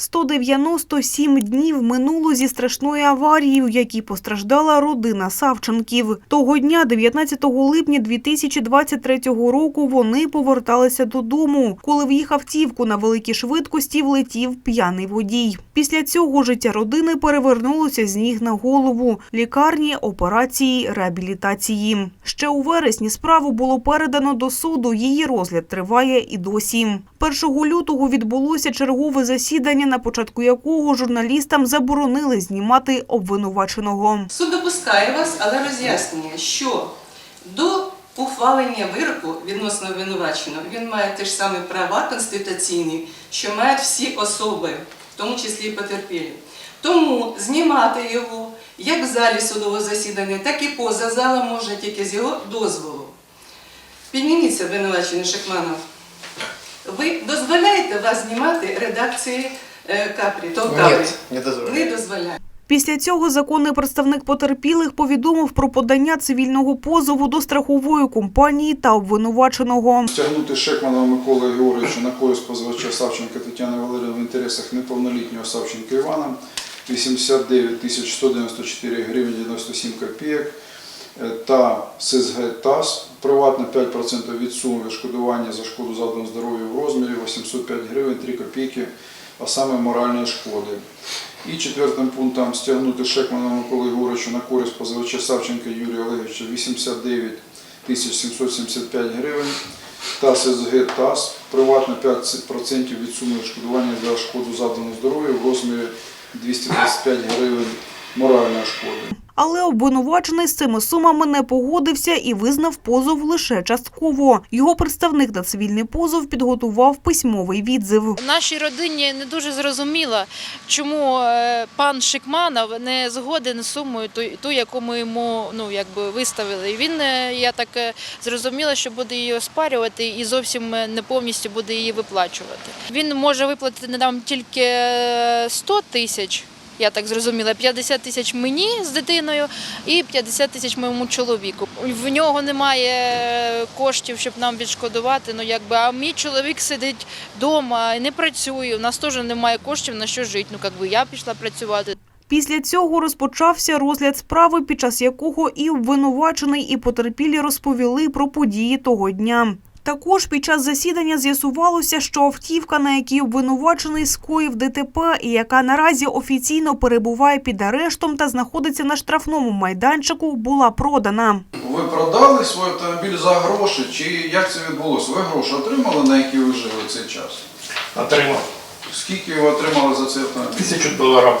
197 днів минуло зі страшної аварії, у якій постраждала родина Савченків. Того дня, 19 липня 2023 року, вони поверталися додому, коли в їх автівку на великій швидкості влетів п'яний водій. Після цього життя родини перевернулося з ніг на голову. Лікарні, операції, реабілітації. Ще у вересні справу було передано до суду. Її розгляд триває і досі. 1 лютого відбулося чергове засідання, на початку якого журналістам заборонили знімати обвинуваченого. Суд допускає вас, але роз'яснює, що до ухвалення вироку відносно обвинуваченого він має ті ж самі права конституційні, що мають всі особи, в тому числі і потерпілі. Тому знімати його як в залі судового засідання, так і поза залом можна тільки з його дозволу. Підніміться, обвинувачений Шекманов. Ви дозволяєте вас знімати редакції е, Капрі? То Капрі? Нет, не дозволяю. Не дозволяє. Після цього законний представник потерпілих повідомив про подання цивільного позову до страхової компанії та обвинуваченого. Стягнути Шекмана Миколи Георгійовича на користь позивача Савченка Тетяни Валеріївни в інтересах неповнолітнього Савченка Івана 89 тисяч 194 гривень 97 копійок та ССГ ТАС приватно 5% від суми відшкодування за шкоду завдану здоров'ю в розмірі 805 гривень 3 копійки, а саме моральної шкоди. І четвертим пунктом стягнути Шекмана Миколи Георгійовича на користь позивача Савченка Юрія Олеговича 89 775 гривень та ССГ ТАС приватно 5% від суми відшкодування за шкоду завдану здоров'ю в розмірі 225 гривень моральної шкоди. Але обвинувачений з цими сумами не погодився і визнав позов лише частково. Його представник на цивільний позов підготував письмовий відзив. Нашій родині не дуже зрозуміло, чому е, пан Шикманов не згоден з сумою, ту, ту, яку ми йому ну, якби виставили. І він, е, я так е, зрозуміла, що буде її оспарювати і зовсім не повністю буде її виплачувати. Він може виплатити нам тільки е, 100 тисяч. Я так зрозуміла, 50 тисяч мені з дитиною і 50 тисяч моєму чоловіку. В нього немає коштів, щоб нам відшкодувати. Ну якби а мій чоловік сидить вдома і не працює. У нас теж немає коштів на що жити. Ну якби я пішла працювати. Після цього розпочався розгляд справи, під час якого і обвинувачений, і потерпілі розповіли про події того дня. Також під час засідання з'ясувалося, що автівка, на якій обвинувачений скоїв ДТП і яка наразі офіційно перебуває під арештом та знаходиться на штрафному майданчику, була продана. Ви продали свій автомобіль за гроші, чи як це відбулося? Ви гроші отримали, на які ви жили цей час? Отримав. Скільки ви отримали за цей автомобіль? Тисячу доларів.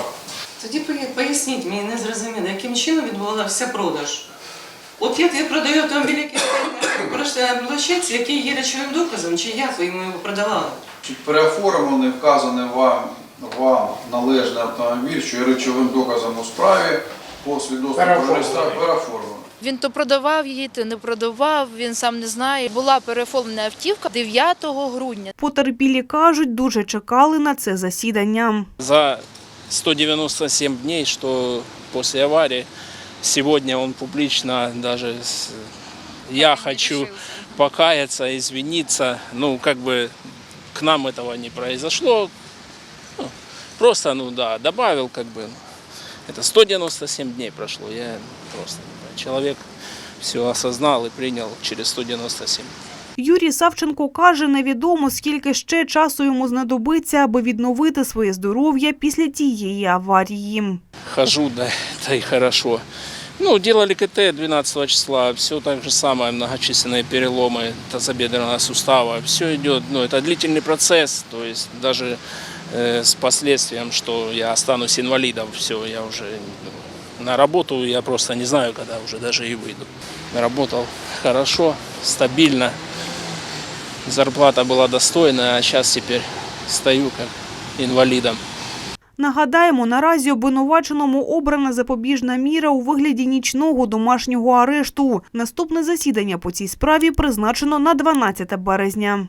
Тоді поя- поясніть мені не зрозуміло, яким чином відбувався продаж. От я, я продаю автомобіль, який стоїть на площадці, який є речовим доказом, чи як ви йому його продавали? Чи переоформлений вказаний вам, вам належний автомобіль, що є речовим доказом у справі по свідоцтву про Переоформлений. реєстрацію переоформлений? Він то продавав її, то не продавав. Він сам не знає. Була переоформлена автівка 9 грудня. Потерпілі кажуть, дуже чекали на це засідання. за 197 дней, что после аварии, сегодня он публично даже, я хочу покаяться, извиниться, ну, как бы к нам этого не произошло, Ну, просто, ну, да, добавил, как бы, это 197 дней прошло, я просто, человек все осознал и принял через 197 Юрій Савченко каже, невідомо скільки ще часу йому знадобиться, аби відновити своє здоров'я після тієї аварії. хожу, да, это и хорошо. Ну, делали КТ 12 числа, все так же самое, многочисленные переломы тазобедренного сустава, все идет, ну, это длительный процесс, то есть даже э, с последствием, что я останусь инвалидом, все, я уже ну, на работу, я просто не знаю, когда уже даже и выйду. Работал хорошо, стабильно, зарплата была достойная, а сейчас теперь стою как инвалидом. Нагадаємо, наразі обвинуваченому обрана запобіжна міра у вигляді нічного домашнього арешту. Наступне засідання по цій справі призначено на 12 березня.